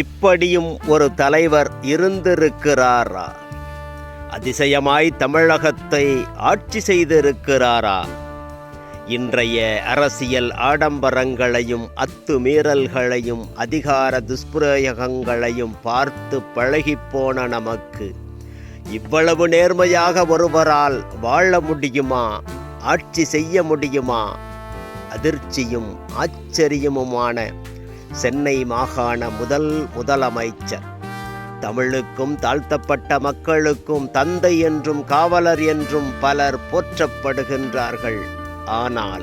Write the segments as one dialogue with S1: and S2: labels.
S1: இப்படியும் ஒரு தலைவர் இருந்திருக்கிறாரா? அதிசயமாய் தமிழகத்தை ஆட்சி செய்திருக்கிறாரா? இன்றைய அரசியல் ஆடம்பரங்களையும் அத்துமீறல்களையும் அதிகார துஷ்பிரயோகங்களையும் பார்த்து பழகிப்போன நமக்கு இவ்வளவு நேர்மையாக ஒருவரால் வாழ முடியுமா? ஆட்சி செய்ய முடியுமா? அதிர்ச்சியும் ஆச்சரியமுமான சென்னை மாகாண முதல் முதலமைச்சர். தமிழுக்கும் தாழ்த்தப்பட்ட மக்களுக்கும் தந்தை என்றும் காவலர் என்றும் பலர் போற்றப்படுகின்றார்கள். ஆனால்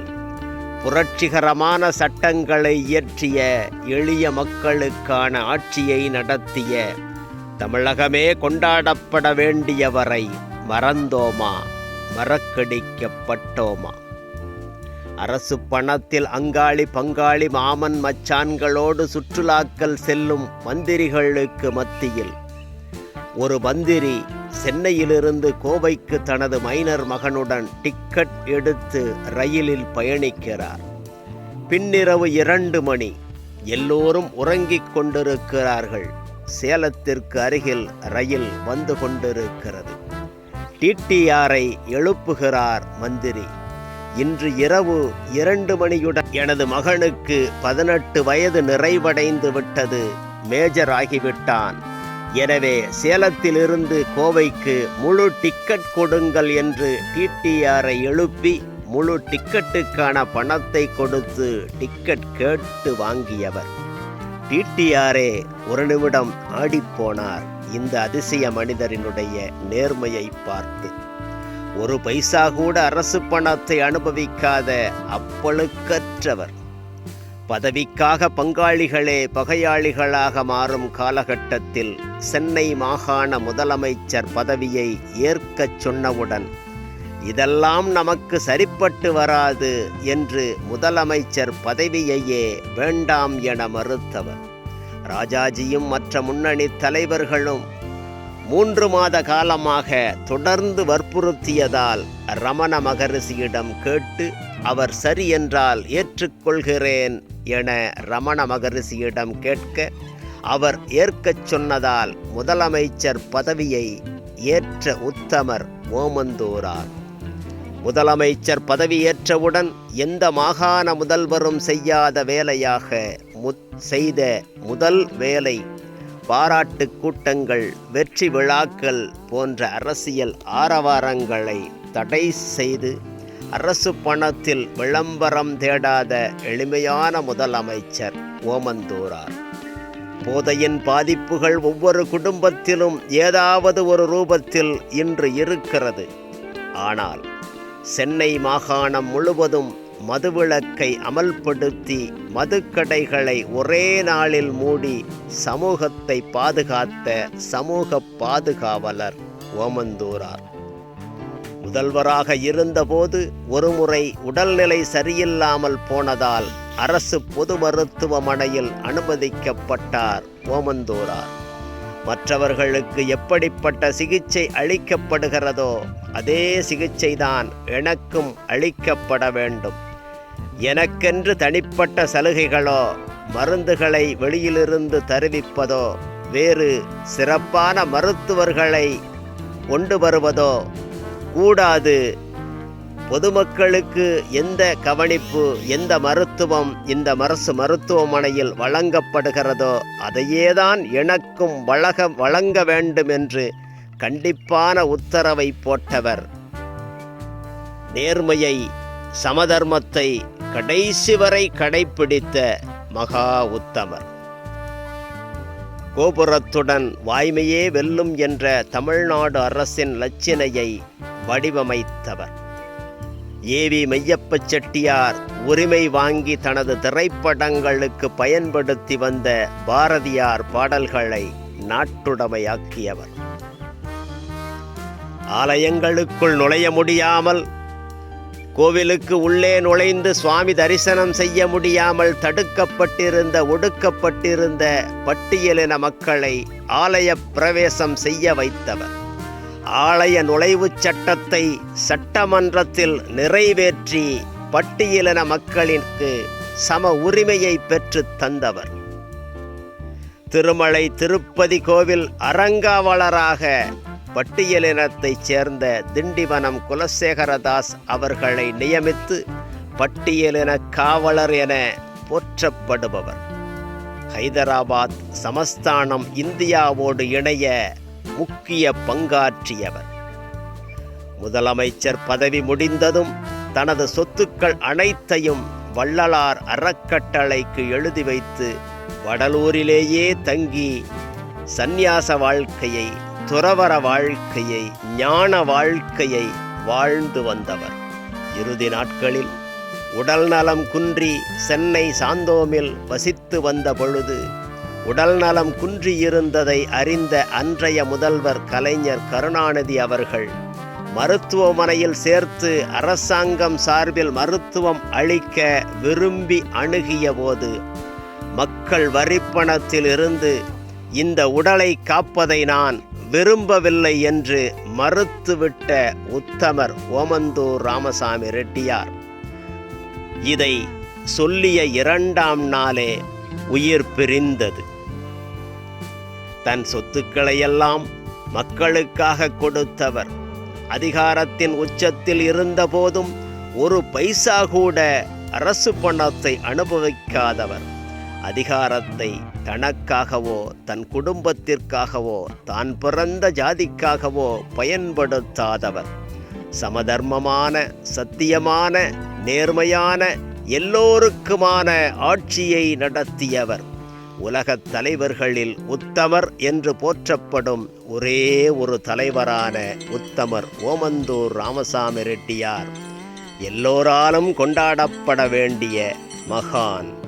S1: புரட்சிகரமான சட்டங்களை இயற்றிய எளிய மக்களுக்கான ஆட்சியை நடத்திய தமிழகமே கொண்டாடப்பட வேண்டியவரை மறந்தோமா? மறக்கடிக்கப்பட்டோமா? அரசு பணத்தில் அங்காளி பங்காளி மாமன் மச்சான்களோடு சுற்றுலாக்கள் செல்லும் மந்திரிகளுக்கு மத்தியில். ஒரு மந்திரி சென்னையிலிருந்து கோவைக்கு தனது மைனர் மகனுடன் டிக்கெட் எடுத்து ரயிலில் பயணிக்கிறார். பின்னிரவு இரண்டு மணி. எல்லோரும் உறங்கிக் கொண்டிருக்கிறார்கள். சேலத்திற்கு அருகில் ரயில் வந்து கொண்டிருக்கிறது. டிடிஆரை எழுப்புகிறார் மந்திரி. இன்று இரவு இரண்டு மணியுடன் எனது மகனுக்கு பதினெட்டு வயது நிறைவடைந்து விட்டது. மேஜர் ஆகிவிட்டான் எனவே சேலத்திலிருந்து கோவைக்கு முழு டிக்கெட் கொடுங்கள் என்று டிடிஆரை எழுப்பி முழு டிக்கெட்டுக்கான பணத்தை கொடுத்து டிக்கெட் கேட்டு வாங்கியவர். டிடிஆரே ஒரு நிமிடம் ஆடிப்போனார். இந்த அதிசய மனிதரினுடைய நேர்மையை பார்த்து. ஒரு பைசா கூட அரசு பணத்தை அனுபவிக்காத அப்பழுக்கற்றவர். பதவிக்காக பங்காளிகளே பகையாளிகளாக மாறும் காலகட்டத்தில் சென்னை மாகாண முதலமைச்சர் பதவியை ஏற்கச் சொன்னவுடன் இதெல்லாம் நமக்கு சரிப்பட்டு வராது என்று முதலமைச்சர் பதவியையே வேண்டாம் என மறுத்தவர். ராஜாஜியும் மற்ற முன்னணி தலைவர்களும் மூன்று மாத காலமாக தொடர்ந்து வற்புறுத்தியதால் ரமண மகரிஷியிடம் கேட்டு அவர் சரி என்றால் ஏற்றுக்கொள்கிறேன் என ரமண மகரிஷியிடம் கேட்க அவர் ஏற்கச் சொன்னதால் முதலமைச்சர் பதவியை ஏற்ற உத்தமர் ஓமந்தூரார். முதலமைச்சர் பதவியேற்றவுடன் எந்த மாகாண முதல்வரும் செய்யாத வேலையாக முத் செய்த முதல் வேலை பாராட்டு கூட்டங்கள் வெற்றி விழாக்கள் போன்ற அரசியல் ஆரவாரங்களை தடை செய்து அரசு பணத்தில் விளம்பரம் தேடாத எளிமையான முதலமைச்சர் ஓமந்தூரார். போதையின் பாதிப்புகள் ஒவ்வொரு குடும்பத்திலும் ஏதாவது ஒரு ரூபத்தில் இன்று இருக்கிறது. ஆனால் சென்னை மாகாணம் முழுவதும் மதுவிலக்கை அமல்படுத்தி மதுக்கடைகளை ஒரே நாளில் மூடி சமூகத்தை பாதுகாத்த சமூக பாதுகாவலர் ஓமந்தூரார். முதல்வராக இருந்தபோது ஒருமுறை உடல்நிலை சரியில்லாமல் போனதால் அரசு பொது மருத்துவமனையில் அனுமதிக்கப்பட்டார் ஓமந்தூரார். மற்றவர்களுக்கு எப்படிப்பட்ட சிகிச்சை அளிக்கப்படுகிறதோ அதே சிகிச்சைதான் எனக்கும் அளிக்கப்பட வேண்டும். எனக்கென்று தனிப்பட்ட சலுகைகளோ மருந்துகளை வெளியிலிருந்து தருவிப்பதோ வேறு சிறப்பான மருத்துவர்களை கொண்டு வருவதோ கூடாது. பொதுமக்களுக்கு எந்த கவனிப்பு எந்த மருத்துவம் இந்த அரசு மருத்துவமனையில் வழங்கப்படுகிறதோ அதையேதான் எனக்கும் வழக வழங்க வேண்டும் என்று கண்டிப்பான உத்தரவை போட்டவர். நேர்மையை சமதர்மத்தை கடைசி வரை கடைப்பிடித்த மகா உத்தமர். கோபுரத்துடன் வாய்மையே வெல்லும் என்ற தமிழ்நாடு அரசின் லட்சணையை வடிவமைத்தவர். ஏவி மெய்யப்ப செட்டியார் உரிமை வாங்கி தனது திரைப்படங்களுக்கு பயன்படுத்தி வந்த பாரதியார் பாடல்களை நாட்டுடைமையாக்கியவர். ஆலயங்களுக்குள் நுழைய முடியாமல் கோவிலுக்கு உள்ளே நுழைந்து சுவாமி தரிசனம் செய்ய முடியாமல் தடுக்கப்பட்டிருந்த ஒடுக்கப்பட்டிருந்த பட்டியலின மக்களை ஆலய பிரவேசம் செய்ய வைத்தவர். ஆலய நுழைவுச் சட்டத்தை சட்டமன்றத்தில் நிறைவேற்றி பட்டியலின மக்களிற்கு சம உரிமையை பெற்று தந்தவர். திருமலை திருப்பதி கோவில் அரங்காவலராக பட்டியலினத்தைச் சேர்ந்த திண்டிவனம் குலசேகரதாஸ் அவர்களை நியமித்து பட்டியலின காவலர் என போற்றப்படுபவர். ஹைதராபாத் சமஸ்தானம் இந்தியாவோடு இணைய முக்கிய பங்காற்றியவர். முதலமைச்சர் பதவி முடிந்ததும் தனது சொத்துக்கள் அனைத்தையும் வள்ளலார் அறக்கட்டளைக்கு எழுதி வைத்து வடலூரிலேயே தங்கி சந்நியாச வாழ்க்கையை துறவற வாழ்க்கையை ஞான வாழ்க்கையை வாழ்ந்து வந்தவர். இறுதி நாட்களில் உடல் நலம் குன்றி சென்னை சாந்தோமில் வசித்து வந்த பொழுது உடல் நலம் குன்றியிருந்ததை அறிந்த அன்றைய முதல்வர் கலைஞர் கருணாநிதி அவர்கள் மருத்துவமனையில் சேர்த்து அரசாங்கம் சார்பில் மருத்துவம் அளிக்க விரும்பி அணுகிய போது மக்கள் வரிப்பணத்தில் இருந்து இந்த உடலை காப்பதை நான் விரும்பவில்லை என்று மறுத்துவிட்ட உத்தமர் ஓமந்தூர் ராமசாமி ரெட்டியார். இதை சொல்லிய இரண்டாம் நாளே உயிர் பிரிந்தது. தன் சொத்துக்களையெல்லாம் மக்களுக்காக கொடுத்தவர். அதிகாரத்தின் உச்சத்தில் இருந்தபோதும் ஒரு பைசா கூட அரசு பணத்தை அனுபவிக்காதவர். அதிகாரத்தை தனக்காகவோ தன் குடும்பத்திற்காகவோ தான் பிறந்த ஜாதிக்காகவோ பயன்படுத்தாதவர் சமதர்மமான சத்தியமான நேர்மையான எல்லோருக்குமான ஆட்சியை நடத்தியவர். உலகத் தலைவர்களில் உத்தமர் என்று போற்றப்படும் ஒரே ஒரு தலைவரான உத்தமர் ஓமந்தூர் ராமசாமி ரெட்டியார். எல்லோராலும் கொண்டாடப்பட வேண்டிய மகான்